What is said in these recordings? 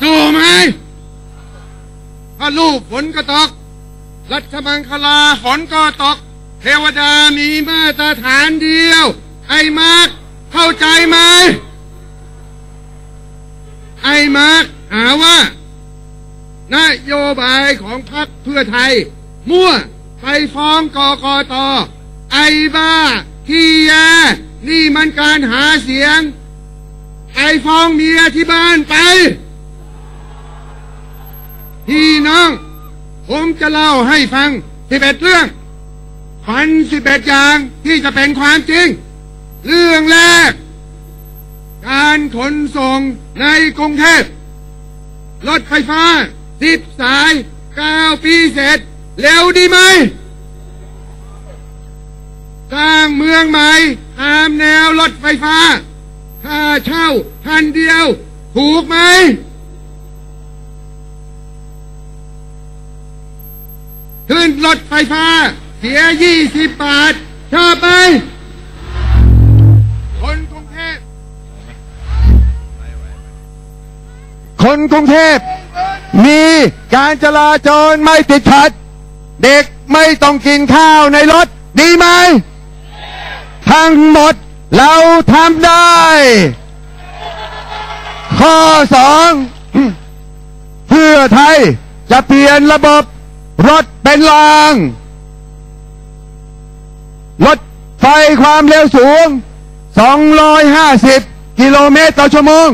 สู้ไหมถ้าลูกฝนก็ตก รัชมังคลาฝนก็ตก เทวดามีมาตรฐานเดียว ไอ้มาร์คเข้าใจไหมไอ้มาร์คหาว่า นโยบายของพรรคเพื่อไทย มั่วไปฟ้องกกตไอ้บ้าขี้แยนี่มันการหาเสียง ไอ้ฟ้องเมียที่บ้านไป พี่น้อง ผมจะเล่าให้ฟังสิบเอ็ดเรื่องฟันสิบเอ็ดอย่างที่จะเป็นความจริง เรื่องแรก การขนส่งในกรุงเทพรถไฟฟ้าสิบสายเก้าปีเสร็จเร็วดีไหมสร้างเมืองใหม่ตามแนวรถไฟฟ้า ค่าเช่าพันเดียว ถูกไหม ขึ้นรถไฟฟ้า เสียยี่สิบบาทชอบไหมคนกรุงเทพ คนกรุงเทพ มีการจราจรไม่ติดขัด เด็กไม่ต้องกินข้าวในรถ ดีไหม ทั้งหมด เราทำได้ ข้อสองเพื่อไทยจะเปลี่ยนระบบรถเป็นรางรถไฟความเร็วสูง 250 กิโลเมตรต่อชั่วโมง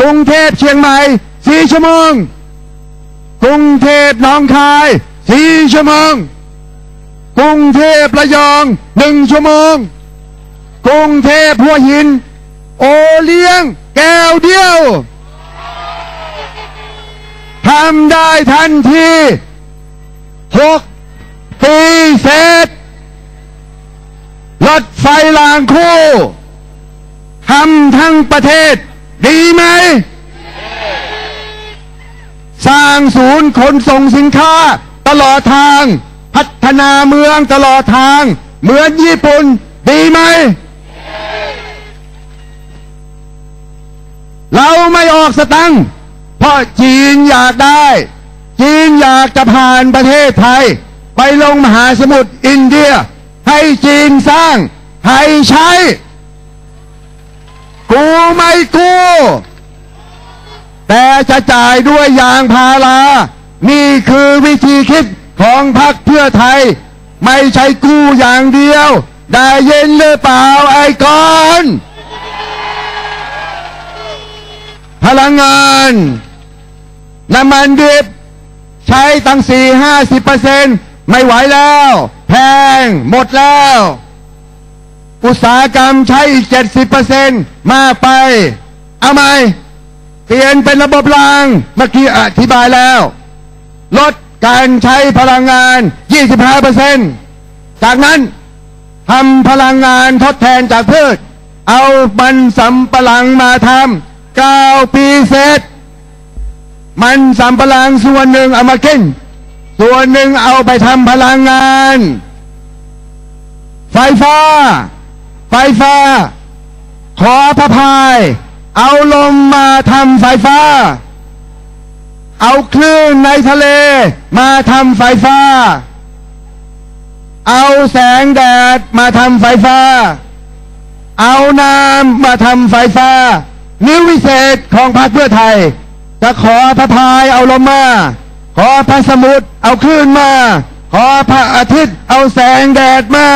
กรุงเทพเชียงใหม่สีชั่วโมง กรุงเทพหนองคายสีชั่วโมง กรุงเทพระยองหนึ่งชั่วโมง กรุงเทพหัวหิน โอเลี้ยง แก้วเดียวทำได้ทันทีหกปีเสร็จรถไฟรางคู่ทำทั้งประเทศ ดีไหม สร้างศูนย์ขนส่งสินค้า ตลอดทาง พัฒนาเมืองตลอดทาง เหมือนญี่ปุ่น ดีไหม เราไม่ออกสตังค์เพราะจีนอยากได้ จีนอยากจะผ่านประเทศไทย ไปลงมหาสมุทรอินเดีย ให้จีนสร้างให้ใช้ กูไม่กู้ แต่จะจ่ายด้วยยางพารา นี่คือวิธีคิดของพรรคเพื่อไทย ไม่ใช่กู้อย่างเดียว ได้เย็นหรือเปล่าไอ้กอน พลังงานน้ำมันดิบ ใช้ตั้งสี่ห้าสิบเปอร์เซ็นไม่ไหวแล้ว แพงหมดแล้ว อุตสาหกรรมใช้อีกเจ็ดสิบเปอร์เซ็นมากไป เอาไหมเปลี่ยนเป็นระบบราง เมื่อกี้อธิบายแล้ว ลดการใช้พลังงาน 25เปอร์เซ็นจากนั้นทำพลังงานทดแทนจากพืช เอามันสำปะหลังมาทำ 9ปีเสร็จ มันสำปะหลังส่วนหนึ่งเอามากินส่วนหนึ่งเอาไปทำพลังงาน ไฟฟ้า ไฟฟ้า ขอพระพาย เอาลมมาทำไฟฟ้า เอาคลื่นในทะเลมาทำไฟฟ้า เอาแสงแดดมาทำไฟฟ้า เอาน้ำมาทำไฟฟ้า นิ้ววิเศษของพรรคเพื่อไทย จะขอพระพายเอาลมมา ขอพระสมุทรเอาคลื่นมา ขอพระอาทิตย์เอาแสงแดดมา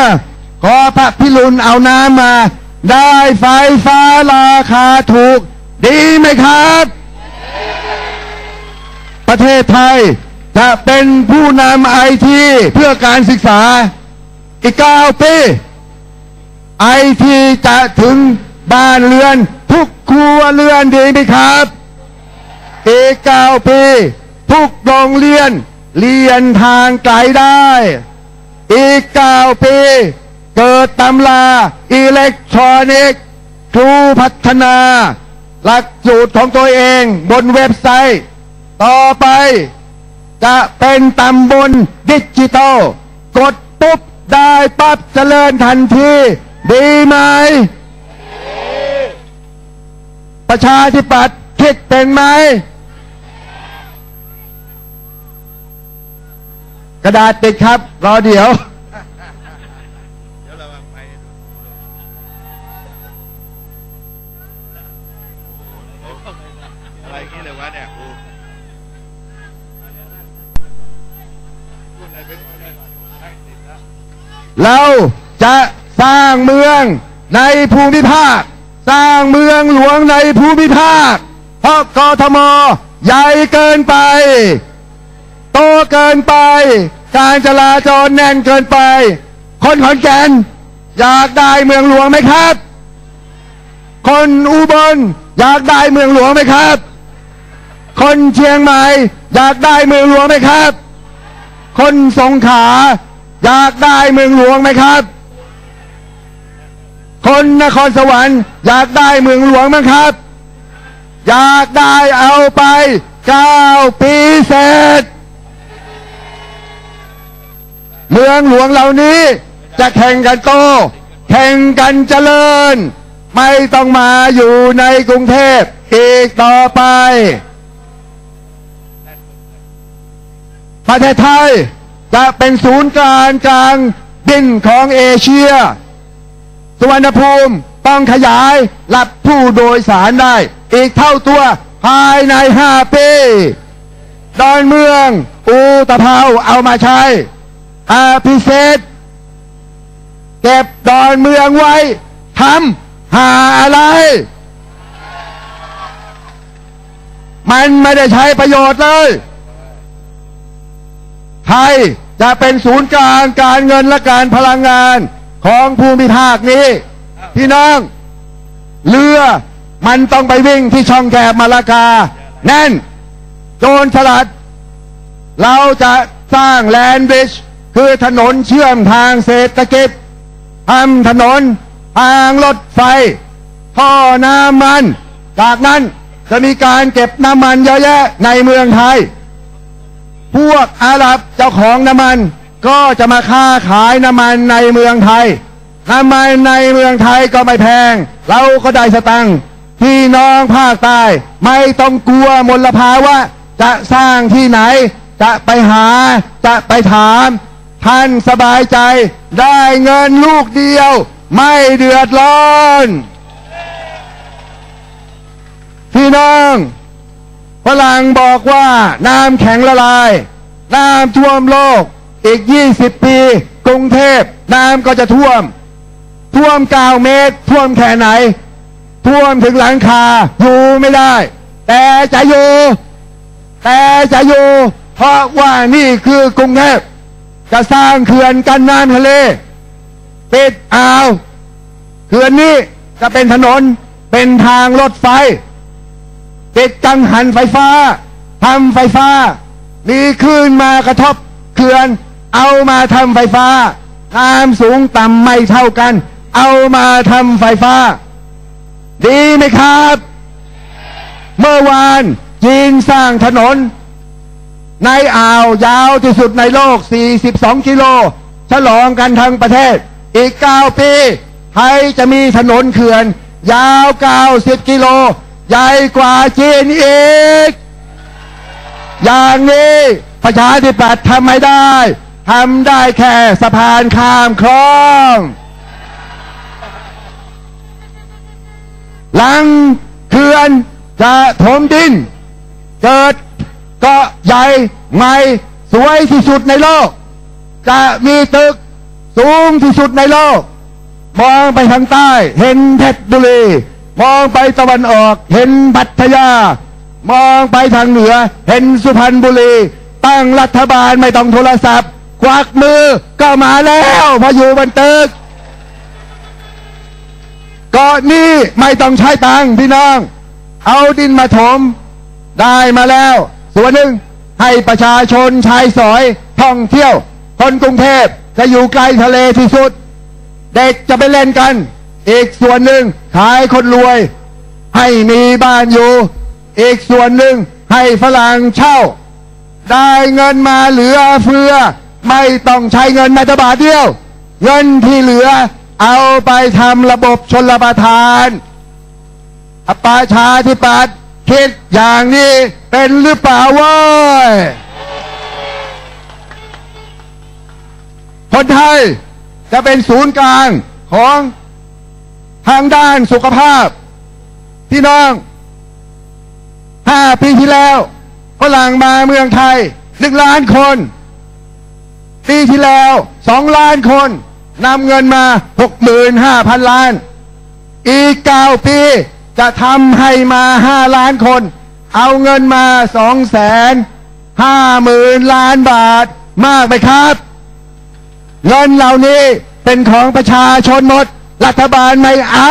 ขอพระพิรุณเอาน้ำมา ได้ไฟฟ้าราคาถูก ดีไหมครับ ประเทศไทยจะเป็นผู้นำไอทีเพื่อการศึกษา อีกเก้าปีไอทีจะถึงบ้านเรือน ทุกครัวเรือนดีไหมครับอีกเก้าปีทุกโรงเรียน เรียนทางไกลได้ อีกเก้าปี เกิดตำราอิเล็กทรอนิกส์ครูพัฒนา หลักสูตรของตัวเองบนเว็บไซต์ ต่อไป จะเป็นตำบลดิจิตอลกดปุ๊บได้ปั๊บเจริญทันที ดีไหม ประชาธิปัตย์คิดเป็นไหม กระดาษติดครับ รอเดี๋ยวเดี๋ยวระวังไปอะไรงี้เลยวะเนี่ยครูพูดอะไรไปก่อนเลยให้ติดแล้ว เราจะสร้างเมืองในภูมิภาค สร้างเมืองหลวงในภูมิภาค เพราะกทมใหญ่เกินไป โตเกินไป การจราจรแน่นเกินไป คนขอนแก่นอยากได้เมืองหลวงไหมครับ คนอุบลอยากได้เมืองหลวงไหมครับ คนเชียงใหม่อยากได้เมืองหลวงไหมครับ คนสงขลาอยากได้เมืองหลวงไหมครับ คนนครสวรรค์อยากได้เมืองหลวงไหมครับ อยากได้เอาไปเก้าปีเสร็จเมืองหลวงเหล่านี้จะแข่งกันโต แข่งกันเจริญ ไม่ต้องมาอยู่ในกรุงเทพอีกต่อไป ประเทศไทยจะเป็นศูนย์กลางกลางดินของเอเชีย สุวรรณภูมิต้องขยายรับผู้โดยสารได้ อีกเท่าตัวภายในห้าปีดอนเมือง อูตะเภาเอามาใช้อาพิเศษ เก็บดอนเมืองไว้ทำหาอะไร มันไม่ได้ใช้ประโยชน์เลยไทยจะเป็นศูนย์กลางการเงินและการพลังงาน ของภูมิภาคนี้ พี่น้อง เรือมันต้องไปวิ่งที่ช่องแคบมาลากา แน่น โจรสลัดเราจะสร้างแลนด์บริดจ์คือถนนเชื่อมทางเศรษฐกิจทำถนนทางรถไฟ ท่อน้ำมัน จากนั้นจะมีการเก็บน้ำมันเยอะแยะในเมืองไทย พวกอาหรับเจ้าของน้ำมัน ก็จะมาค้าขายน้ำมันในเมืองไทยน้ำมันในเมืองไทยก็ไม่แพง เราก็ได้สตังค์พี่น้องภาคใต้ไม่ต้องกลัวมลภาวะจะสร้างที่ไหน จะไปหาจะไปถาม ท่านสบายใจได้เงินลูกเดียว ไม่เดือดร้อนพี่น้องฝรั่งบอกว่าน้ำแข็งละลาย น้ำท่วมโลก อีก 20 ปี กรุงเทพน้ำก็จะท่วม ท่วม9เมตร ท่วมแค่ไหน ท่วมถึงหลังคาอยู่ไม่ได้ แต่จะอยู่ แต่จะอยู่ เพราะว่านี่คือกรุงเทพจะสร้างเขื่อนกันน้ำทะเลปิดอ่าวเขื่อนนี้จะเป็นถนนเป็นทางรถไฟ ติดกังหันไฟฟ้าทำไฟฟ้า มีคลื่นมากระทบเขื่อน เอามาทำไฟฟ้าน้ำสูงต่ำไม่เท่ากัน เอามาทำไฟฟ้า ดีไหมครับ เมื่อวานจีนสร้างถนน ในอ่าวยาวที่สุดในโลก 42 กิโล ฉลองกันทั้งประเทศ อีก 9 ปี ไทยจะมีถนนเขื่อน ยาว 90 กิโล ใหญ่กว่าจีนอีก อย่างนี้ประชาธิปัตย์ทำไม่ได้ ทำได้แค่สะพานข้ามคลอง หลังเขื่อนจะถมดิน เกิดเกาะใหญ่ใหม่สวยที่สุดในโลก จะมีตึกสูงที่สุดในโลก มองไปทางใต้เห็นเพชรบุรี มองไปตะวันออกเห็นพัทยา มองไปทางเหนือเห็นสุพรรณบุรี ตั้งรัฐบาลไม่ต้องโทรศัพท์ ควักมือก็มาแล้วพออยู่บนตึกกาะนี้ไม่ต้องใช้ตังค์พี่น้อง เอาดินมาถม ได้มาแล้ว ส่วนหนึ่งให้ประชาชนชายสอยท่องเที่ยว คนกรุงเทพจะอยู่ไกลทะเลที่สุด เด็กจะไปเล่นกัน อีกส่วนหนึ่งขายคนรวย ให้มีบ้านอยู่ อีกส่วนหนึ่งให้ฝรั่งเช่า ได้เงินมาเหลือเฟือ ไม่ต้องใช้เงินแม้แต่บาทเดียว เงินที่เหลือ เอาไปทำระบบชนระทานประชาธิปัตย์คิดอย่างนี้เป็นหรือเปล่าว้ยคนไทยจะเป็นศูนย์กลางของทางด้านสุขภาพ พี่น้องห้าปีที่แล้วฝรั่งมาเมืองไทยหนึ่งล้านคน ปีที่แล้วสองล้านคนนำเงินมาหกหมื่นห้าพันล้าน อีกเก้าปี จะทำให้มาห้าล้านคน เอาเงินมาสองแสนห้าหมื่นล้านบาทมากไหมครับ เงินเหล่านี้เป็นของประชาชนหมด รัฐบาลไม่เอา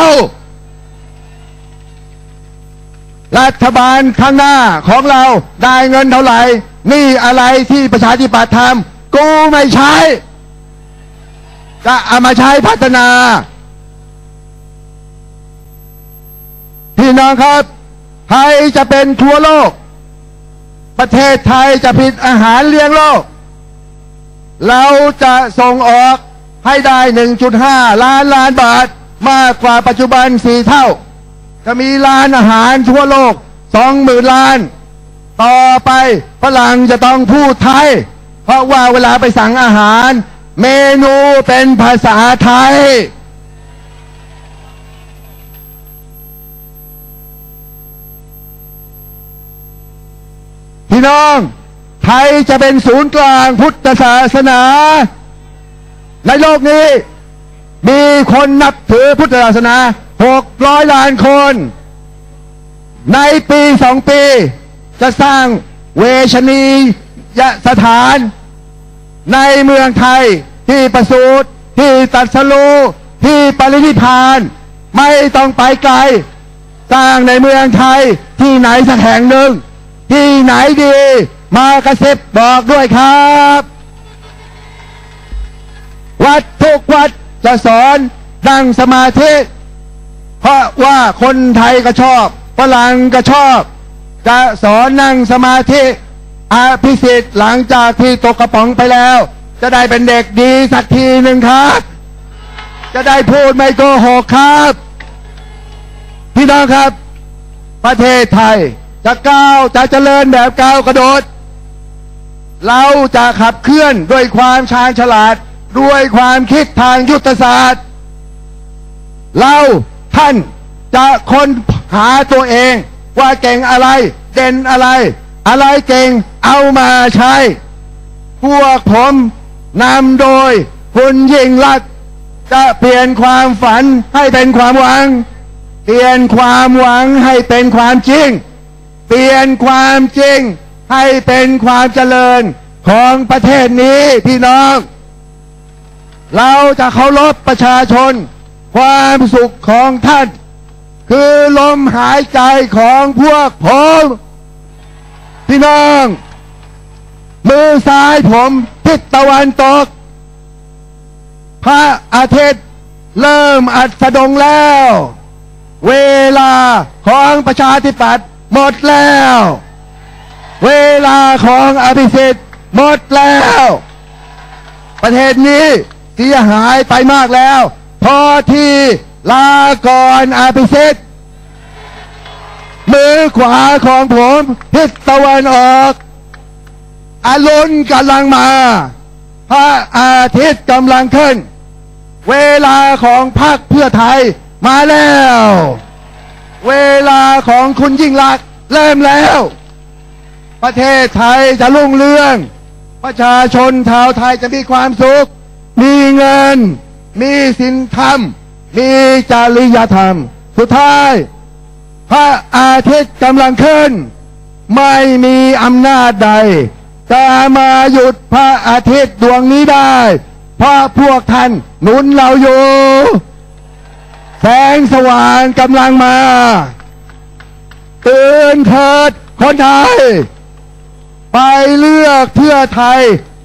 รัฐบาลข้างหน้าของเราได้เงินเท่าไหร่ นี่อะไรที่ประชาธิปัตย์ทำ กูไม่ใช้ จะเอามาใช้พัฒนา พี่น้องครับไทยจะเป็นครัวโลก ประเทศไทยจะผลิตอาหารเลี้ยงโลก เราจะส่งออกให้ได้ 1.5 ล้านล้านบาท มากกว่าปัจจุบันสี่เท่า จะมีร้านอาหารทั่วโลก20,000ล้าน ต่อไปฝรั่งจะต้องพูดไทย ราะว่าเวลาไปสั่งอาหาร เมนูเป็นภาษาไทย พี่น้อง ไทยจะเป็นศูนย์กลางพุทธศาสนา ในโลกนี้ มีคนนับถือพุทธศาสนาหกร้อยล้านคน ในปีสองปี จะสร้างเวชนียสถาน ในเมืองไทยที่ประสูติที่ตัดสรูที่ปรินิพพาน ไม่ต้องไปไกลสร้างในเมืองไทยที่ไหนสักแห่งหนึ่ง ที่ไหนดี มากระซิบบอกด้วยครับ วัดทุกวัดจะสอนนั่งสมาธิเพราะว่าคนไทยก็ชอบฝรั่งก็ชอบ จะสอนนั่งสมาธิ อาภิสิทธิ์หลังจากที่ตกกระป๋องไปแล้ว จะได้เป็นเด็กดีสักทีหนึ่งครับ จะได้พูดไม่โกหกครับ พี่น้องครับ ประเทศไทยจะก้าวจะเจริญแบบก้าวกระโดด เราจะขับเคลื่อนด้วยความชาญฉลาด ด้วยความคิดทางยุทธศาสตร์ เราท่านจะค้นหาตัวเอง ว่าเก่งอะไร เด่นอะไร อะไรเก่ง เอามาใช้ พวกผมนำโดยคุณยิ่งลักษณ์จะเปลี่ยนความฝันให้เป็นความหวัง เปลี่ยนความหวังให้เป็นความจริง เปลี่ยนความจริงให้เป็นความเจริญของประเทศนี้พี่น้อง เราจะเคารพประชาชน ความสุขของท่าน คือลมหายใจของพวกผมพี่น้อง มือซ้ายผมทิศตะวันตก พระอาทิตย์เริ่มอัสดงแล้ว เวลาของประชาธิปัตย์หมดแล้ว เวลาของอภิสิทธิ์หมดแล้ว ประเทศนี้เสียหายไปมากแล้ว พอที่ลาก่อนอภิสิทธิ์มือขวาของผมทิศตะวันออก อารุณกำลังมา พระอาทิตย์กำลังขึ้น เวลาของพรรคเพื่อไทยมาแล้ว เวลาของคุณยิ่งลักษณ์เริ่มแล้ว ประเทศไทยจะรุ่งเรือง ประชาชนชาวไทยจะมีความสุข มีเงิน มีสินธรรม มีจริยธรรม สุดท้าย พระอาทิตย์กำลังขึ้น ไม่มีอำนาจใด จะมาหยุดพระอาทิตย์ดวงนี้ได้ เพราะพวกท่านหนุนเราอยู่ แสงสว่างกำลังมาตื่นเถิดคนไทย ไปเลือกเพื่อไทย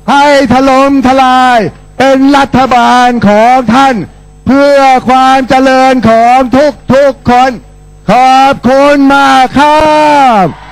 ให้ถล่มทลาย เป็นรัฐบาลของท่าน เพื่อความเจริญของทุกทุกๆคน ขอบคุณมากครับ